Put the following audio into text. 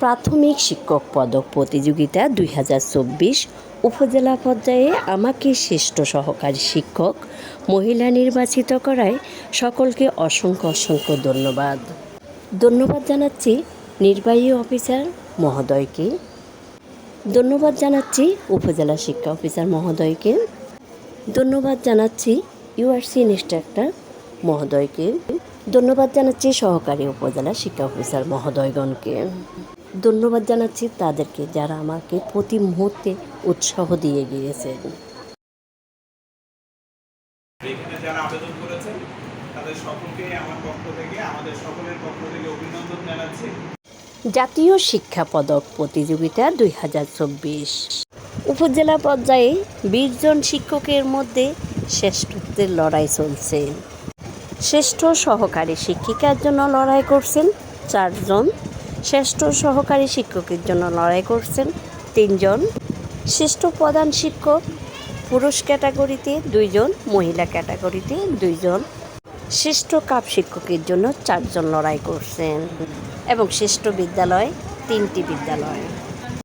প্রাথমিক শিক্ষক পদক প্রতিযোগিতা দুই হাজার চব্বিশ উপজেলা পর্যায়ে আমাকে শ্রেষ্ঠ সহকারী শিক্ষক, মহিলা নির্বাচিত করায় সকলকে অসংখ্য অসংখ্য ধন্যবাদ। ধন্যবাদ জানাচ্ছি নির্বাহী অফিসার মহোদয়কে। ধন্যবাদ জানাচ্ছি উপজেলা শিক্ষা অফিসার মহোদয়কে। ধন্যবাদ জানাচ্ছি ইউআরসি ইনস্ট্রাক্টর মহোদয়কে। ধন্যবাদ জানাচ্ছি সহকারী উপজেলা শিক্ষা অফিসার মহোদয়গণকে। ধন্যবাদ জানাচ্ছি তাদেরকে যারা আমাকে প্রতি মুহূর্তে উৎসাহ দিয়ে গিয়েছেন এখানে যারা আবেদন করেছেন তাদের সকলকে আমার পক্ষ থেকে আমাদের সকলের পক্ষ থেকে অভিনন্দন জানাচ্ছি। জাতীয় শিক্ষা পদক প্রতিযোগিতা দুই হাজার চব্বিশ। উপজেলা পর্যায়ে বিশ জন শিক্ষকের মধ্যে শ্রেষ্ঠত্বের লড়াই চলছে। শ্রেষ্ঠ সহকারী শিক্ষিকার জন্য লড়াই করছেন চারজন শ্রেষ্ঠ সহকারী শিক্ষকের জন্য লড়াই করছেন তিনজন। শ্রেষ্ঠ প্রধান শিক্ষক পুরুষ ক্যাটাগরিতে দুইজন, মহিলা ক্যাটাগরিতে দুইজন। শ্রেষ্ঠ কাপ শিক্ষকের জন্য চারজন লড়াই করছেন এবং শ্রেষ্ঠ বিদ্যালয় তিনটি বিদ্যালয়।